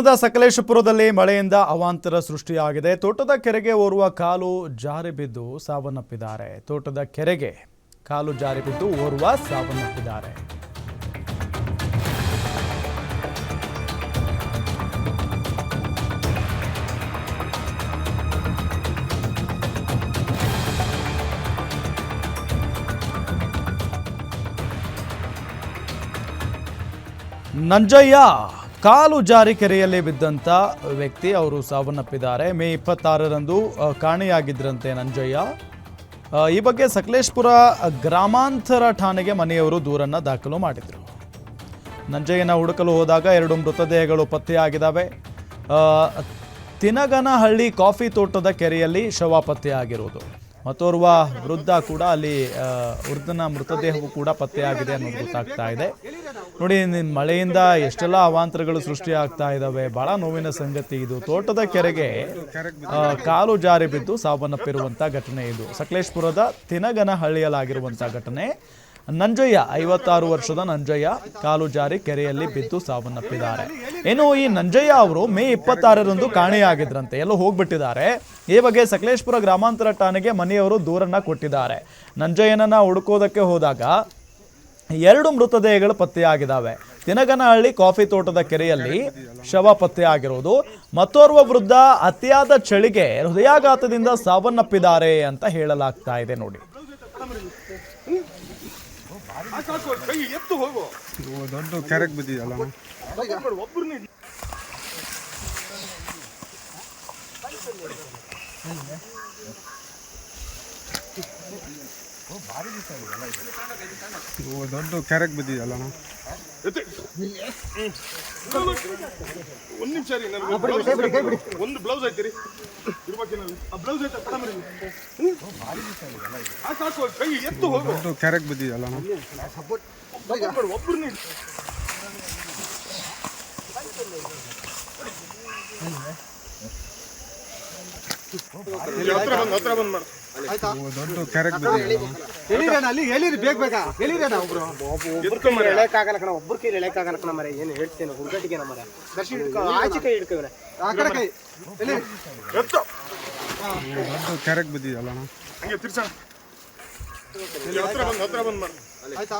ಪಟ್ಟಣದ ಸಕಲೇಶಪುರದಲ್ಲಿ ಮಳೆಯಿಂದ ಅವಾಂತರ ಸೃಷ್ಟಿಯಾಗಿದೆ. ತೋಟದ ಕೆರೆಗೆ ಓರ್ವ ಕಾಲು ಜಾರಿ ಬಿದ್ದು ಸಾವನ್ನಪ್ಪಿದ್ದಾರೆ. ತೋಟದ ಕೆರೆಗೆ ಕಾಲು ಜಾರಿ ಬಿದ್ದು ಓರ್ವ ಸಾವನ್ನಪ್ಪಿದ್ದಾರೆ. ನಂಜಯ್ಯ ಕಾಲು ಜಾರಿ ಕೆರೆಯಲ್ಲಿ ಬಿದ್ದಂಥ ವ್ಯಕ್ತಿ ಅವರು ಸಾವನ್ನಪ್ಪಿದ್ದಾರೆ. ಮೇ ಇಪ್ಪತ್ತಾರರಂದು ಕಾಣೆಯಾಗಿದ್ರಂತೆ ನಂಜಯ್ಯ. ಈ ಬಗ್ಗೆ ಸಕಲೇಶ್ಪುರ ಗ್ರಾಮಾಂತರ ಠಾಣೆಗೆ ಮನೆಯವರು ದೂರನ್ನು ದಾಖಲು ಮಾಡಿದರು. ನಂಜಯ್ಯನ ಹುಡುಕಲು ಹೋದಾಗ ಎರಡು ಮೃತದೇಹಗಳು ಪತ್ತೆಯಾಗಿದ್ದಾವೆ. ತಿನಗನಹಳ್ಳಿ ಕಾಫಿ ತೋಟದ ಕೆರೆಯಲ್ಲಿ ಶವ ಪತ್ತೆಯಾಗಿರುವುದು ಮತ್ತೋರ್ವ ವೃದ್ಧ ಕೂಡ ಅಲ್ಲಿ ವೃದ್ಧನ ಮೃತದೇಹವು ಕೂಡ ಪತ್ತೆಯಾಗಿದೆ ಅನ್ನೋದು ಗೊತ್ತಾಗ್ತಾ ಇದೆ. ನೋಡಿ ಮಳೆಯಿಂದ ಎಷ್ಟೆಲ್ಲ ಅವಾಂತರಗಳು ಸೃಷ್ಟಿ ಆಗ್ತಾ ಇದ್ದಾವೆ ಬಹಳ ನೋವಿನ ಸಂಗತಿ ಇದು. ತೋಟದ ಕೆರೆಗೆ ಕಾಲು ಜಾರಿ ಬಿದ್ದು ಸಾವನ್ನಪ್ಪಿರುವಂಥ ಘಟನೆ ಇದು. ಸಕಲೇಶ್ಪುರದ ತಿನಗನಹಳ್ಳಿಯಲ್ಲಾಗಿರುವಂಥ ಘಟನೆ. ನಂಜಯ್ಯ, ಐವತ್ತಾರು ವರ್ಷದ ನಂಜಯ್ಯ ಕಾಲು ಜಾರಿ ಕೆರೆಯಲ್ಲಿ ಬಿದ್ದು ಸಾವನ್ನಪ್ಪಿದ್ದಾರೆ. ಏನು ಈ ನಂಜಯ್ಯ ಅವರು ಮೇ ಇಪ್ಪತ್ತಾರರಂದು ಕಾಣೆಯಾಗಿದ್ರಂತೆ. ಎಲ್ಲೋ ಹೋಗ್ಬಿಟ್ಟಿದ್ದಾರೆ. ಈ ಬಗ್ಗೆ ಸಕಲೇಶ್ಪುರ ಗ್ರಾಮಾಂತರ ಠಾಣೆಗೆ ಮನೆಯವರು ದೂರನ್ನ ಕೊಟ್ಟಿದ್ದಾರೆ. ನಂಜಯ್ಯನನ್ನ ಹುಡುಕೋದಕ್ಕೆ ಹೋದಾಗ ಎರಡು ಮೃತದೇಹಗಳು ಪತ್ತೆಯಾಗಿದ್ದಾವೆ. ತಿನಗನಹಳ್ಳಿ ಕಾಫಿ ತೋಟದ ಕೆರೆಯಲ್ಲಿ ಶವ ಪತ್ತೆಯಾಗಿರುವುದು. ಮತ್ತೋರ್ವ ವೃದ್ಧ ಅತಿಯಾದ ಚಳಿಗೆ ಹೃದಯಾಘಾತದಿಂದ ಸಾವನ್ನಪ್ಪಿದ್ದಾರೆ ಅಂತ ಹೇಳಲಾಗ್ತಾ ಇದೆ ನೋಡಿ. ದೊಡ್ಡ ಕೆರೆಗೆ ಬಿದ್ದಿದಲ್ಲ ಒಂದು ಒಂದ್ ನಿಮಿಷ ರೀ ಒಂದು ಬ್ಲೌಸ್ ಐತಿರಿ ಬ್ಲೌಸ್ ಐತೆ ಕೈ ಎತ್ತು ಹೋಗು ಕೆರೆಗೆ ಒಬ್ಬರು ಒಬ್ಬರನ್ನ ಹತ್ರ ಬಂದ್ ಹತ್ರ ಬಂದ್ ಮಾಡು ಅಲ್ಲಿ ಹೇಳಿರಿ ಬೇಗ ಬೇಗ. ಎಳಿರೇನ ಒಬ್ರು? ಎಳೆಯಕ್ಕಾಗಲ್ಲ ಕಣ ಒಬ್ರು ಕೈ ಎಳೆಯಕ್ಕಾಗಲ್ಲ ಕಣ ಮರೆ ಏನು ಹೇಳ್ತೇನೆ ದರ್ಶಿ ಹಿಡ್ಕೊ ಆಚೆ ಕೈ ಹಿಡ್ಕೊ ಇವ್ನೆ. ಆ ಕಡೆ ಕೈ. ಎಳಿ. ಎತ್ತು. ದೊಡ್ಡ ಕೆರೆಗೆ ಬಿದ್ದಿದಲ್ಲ ಹಂಗೆ ತಿರ್ಸಣ ಹತ್ರ ಬಂದ್ ಹತ್ರ ಬಂದ್ ಮಾಡು ಆಯ್ತಾ?